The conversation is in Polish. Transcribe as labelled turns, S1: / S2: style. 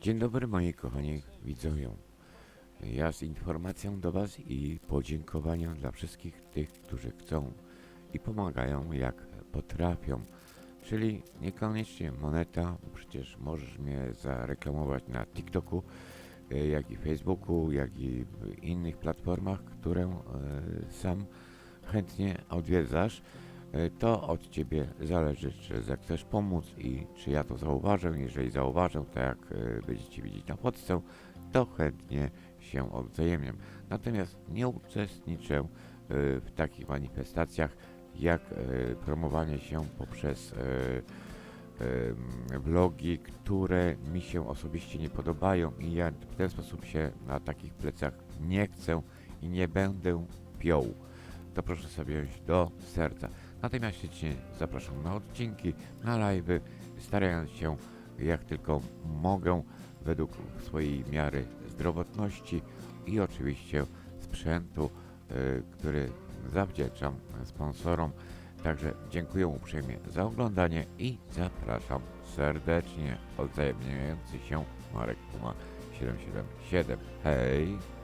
S1: Dzień dobry moi kochani widzowie. Ja z informacją do Was i podziękowaniem dla wszystkich tych, którzy chcą i pomagają jak potrafią. Czyli niekoniecznie moneta, bo przecież możesz mnie zareklamować na TikToku, jak i Facebooku, jak i innych platformach, które e, sam chętnie odwiedzasz. E, To od Ciebie zależy, czy zechcesz pomóc i czy ja to zauważę. Jeżeli zauważę, to jak e, będziecie widzieć na fotce, to chętnie się odwzajemniam. Natomiast nie uczestniczę e, w takich manifestacjach, jak promowanie się poprzez vlogi, które mi się osobiście nie podobają i ja w ten sposób się na takich plecach nie chcę i nie będę piął. To proszę sobie wziąć do serca. Natomiast ślicznie zapraszam na odcinki, na live'y, starając się jak tylko mogę według swojej miary zdrowotności i oczywiście sprzętu, y, który zawdzięczam sponsorom. Także dziękuję uprzejmie za oglądanie i zapraszam serdecznie. Odwzajemniający się Marek Puma 777. Hej!